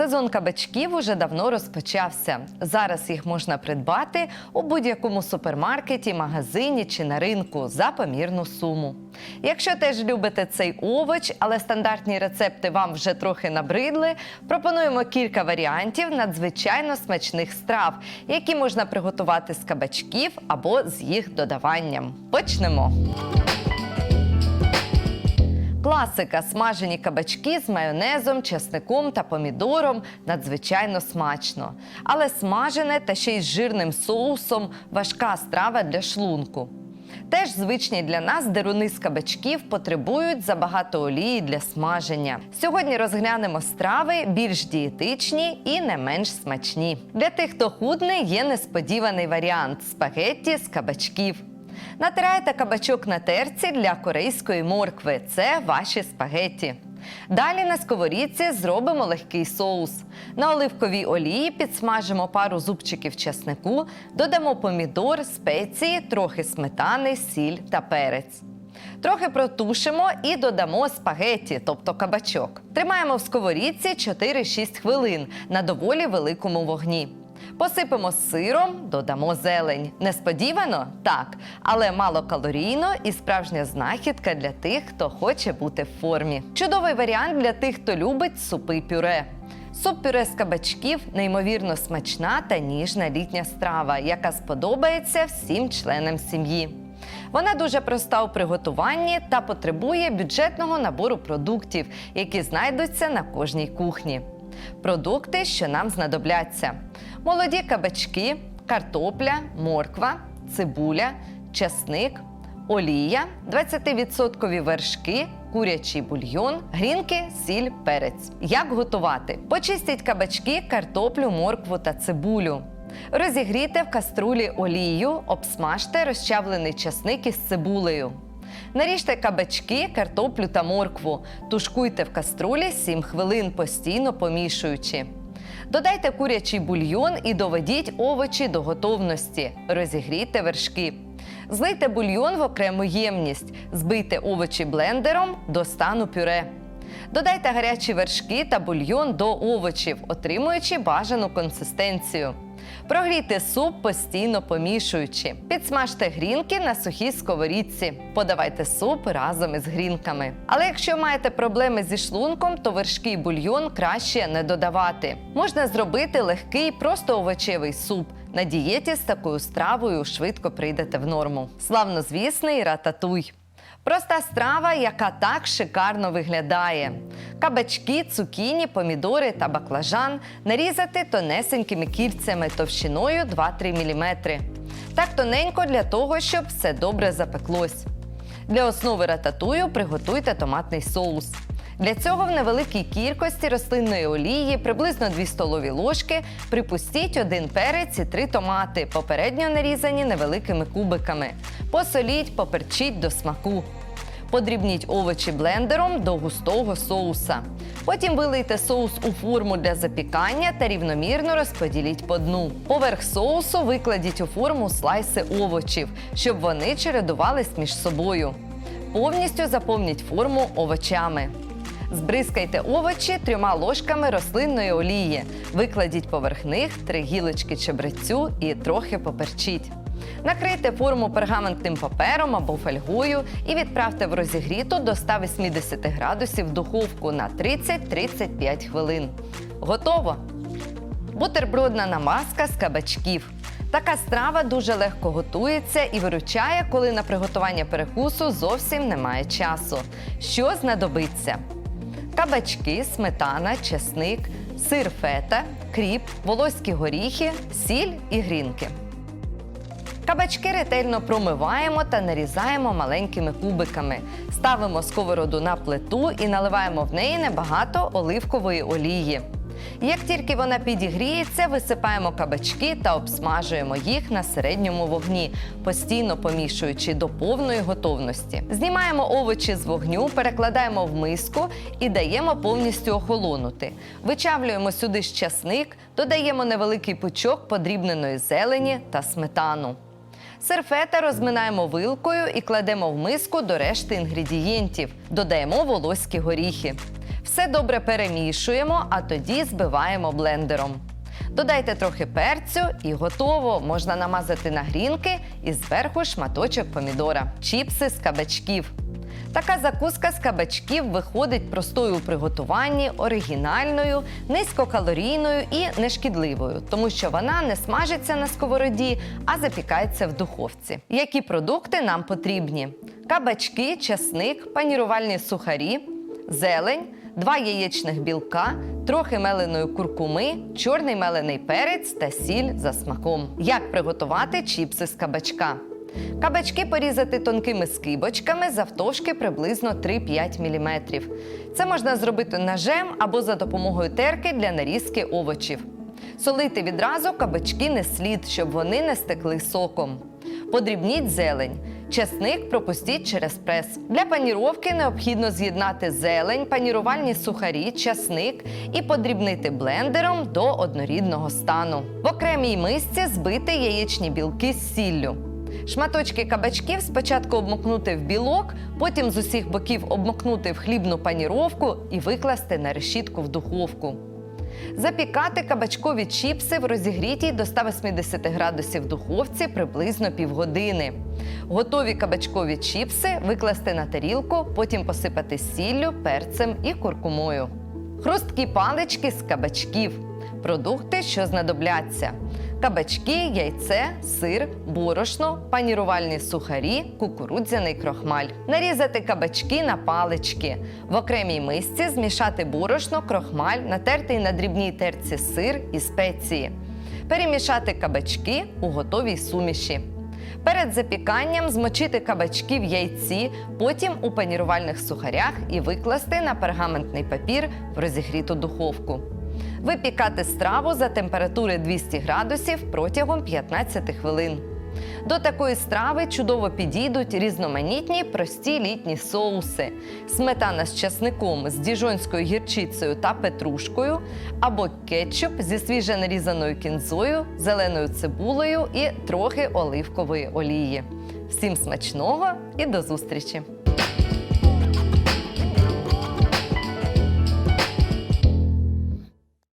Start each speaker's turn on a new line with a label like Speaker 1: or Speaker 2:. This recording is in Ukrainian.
Speaker 1: Сезон кабачків уже давно розпочався. Зараз їх можна придбати у будь-якому супермаркеті, магазині чи на ринку за помірну суму. Якщо теж любите цей овоч, але стандартні рецепти вам вже трохи набридли, пропонуємо кілька варіантів надзвичайно смачних страв, які можна приготувати з кабачків або з їх додаванням. Почнемо. Класика смажені кабачки з майонезом, чесником та помідором надзвичайно смачно. Але смажене та ще й з жирним соусом важка страва для шлунку. Теж звичні для нас деруни з кабачків потребують забагато олії для смаження. Сьогодні розглянемо страви більш дієтичні і не менш смачні. Для тих, хто худне, є несподіваний варіант спагетті з кабачків. Натираєте кабачок на терці для корейської моркви. Це ваші спагетті. Далі на сковорідці зробимо легкий соус. На оливковій олії підсмажимо пару зубчиків часнику, додамо помідор, спеції, трохи сметани, сіль та перець. Трохи протушимо і додамо спагетті, тобто кабачок. Тримаємо в сковорідці 4-6 хвилин на доволі великому вогні. Посипемо сиром, додамо зелень. Несподівано? Так, але малокалорійно і справжня знахідка для тих, хто хоче бути в формі. Чудовий варіант для тих, хто любить супи пюре. Суп пюре з кабачків неймовірно смачна та ніжна літня страва, яка сподобається всім членам сім'ї. Вона дуже проста у приготуванні та потребує бюджетного набору продуктів, які знайдуться на кожній кухні. Продукти, що нам знадобляться: молоді кабачки, картопля, морква, цибуля, часник, олія, 20% вершки, курячий бульйон, грінки, сіль, перець. Як готувати? Почистіть кабачки, картоплю, моркву та цибулю. Розігрійте в каструлі олію, обсмажте розчавлений часник із цибулею. Наріжте кабачки, картоплю та моркву. Тушкуйте в каструлі 7 хвилин, постійно помішуючи. Додайте курячий бульйон і доведіть овочі до готовності. Розігрійте вершки. Злийте бульйон в окрему ємність. Збийте овочі блендером до стану пюре. Додайте гарячі вершки та бульйон до овочів, отримуючи бажану консистенцію. Прогрійте суп, постійно помішуючи. Підсмажте грінки на сухій сковорідці. Подавайте суп разом із грінками. Але якщо маєте проблеми зі шлунком, то вершки й бульйон краще не додавати. Можна зробити легкий, просто овочевий суп. На дієті з такою стравою швидко прийдете в норму. Славнозвісний рататуй. Проста страва, яка так шикарно виглядає. Кабачки, цукіні, помідори та баклажан нарізати тонесенькими кільцями товщиною 2-3 мм. Так тоненько для того, щоб все добре запеклось. Для основи рататую приготуйте томатний соус. Для цього в невеликій кількості рослинної олії, приблизно 2 столові ложки, припустіть один перець і три томати, попередньо нарізані невеликими кубиками. Посоліть, поперчіть до смаку. Подрібніть овочі блендером до густого соуса. Потім вилийте соус у форму для запікання та рівномірно розподіліть по дну. Поверх соусу викладіть у форму слайси овочів, щоб вони чередувались між собою. Повністю заповніть форму овочами. Збризкайте овочі трьома ложками рослинної олії. Викладіть поверх них три гілочки чебрецю і трохи поперчіть. Накрийте форму пергаментним папером або фольгою і відправте в розігріту до 180 градусів духовку на 30-35 хвилин. Готово! Бутербродна намазка з кабачків. Така страва дуже легко готується і виручає, коли на приготування перекусу зовсім немає часу. Що знадобиться? Кабачки, сметана, чесник, сир фета, кріп, волоські горіхи, сіль і грінки. Кабачки ретельно промиваємо та нарізаємо маленькими кубиками. Ставимо сковороду на плиту і наливаємо в неї небагато оливкової олії. Як тільки вона підігріється, висипаємо кабачки та обсмажуємо їх на середньому вогні, постійно помішуючи до повної готовності. Знімаємо овочі з вогню, перекладаємо в миску і даємо повністю охолонути. Вичавлюємо сюди ж часник, додаємо невеликий пучок подрібненої зелені та сметану. Сир фета розминаємо вилкою і кладемо в миску до решти інгредієнтів. Додаємо волоські горіхи. Все добре перемішуємо, а тоді збиваємо блендером. Додайте трохи перцю і готово. Можна намазати на грінки і зверху шматочок помідора. Чіпси з кабачків. Така закуска з кабачків виходить простою у приготуванні, оригінальною, низькокалорійною і нешкідливою, тому що вона не смажиться на сковороді, а запікається в духовці. Які продукти нам потрібні? Кабачки, часник, панірувальні сухарі, зелень, два яєчних білка, трохи меленої куркуми, чорний мелений перець та сіль за смаком. Як приготувати чіпси з кабачка? Кабачки порізати тонкими скибочками завтовшки приблизно 3-5 мм. Це можна зробити ножем або за допомогою терки для нарізки овочів. Солити відразу кабачки не слід, щоб вони не стекли соком. Подрібніть зелень. Чесник пропустіть через прес. Для паніровки необхідно з'єднати зелень, панірувальні сухарі, часник і подрібнити блендером до однорідного стану. В окремій мисці збити яєчні білки з сіллю. Шматочки кабачків спочатку обмокнути в білок, потім з усіх боків обмокнути в хлібну паніровку і викласти на решітку в духовку. Запікати кабачкові чіпси в розігрітій до 180 градусів духовці приблизно півгодини. Готові кабачкові чіпси викласти на тарілку, потім посипати сіллю, перцем і куркумою. Хрусткі палички з кабачків. Продукти, що знадобляться: кабачки, яйце, сир, борошно, панірувальні сухарі, кукурудзяний крохмаль. Нарізати кабачки на палички. В окремій мисці змішати борошно, крохмаль, натертий на дрібній терці сир і спеції. Перемішати кабачки у готовій суміші. Перед запіканням змочити кабачки в яйці, потім у панірувальних сухарях і викласти на пергаментний папір в розігріту духовку. Випікати страву за температури 200 градусів протягом 15 хвилин. До такої страви чудово підійдуть різноманітні прості літні соуси: сметана з часником, з діжонською гірчицею та петрушкою, або кетчуп зі свіже нарізаною кінзою, зеленою цибулею і трохи оливкової олії. Всім смачного і до зустрічі!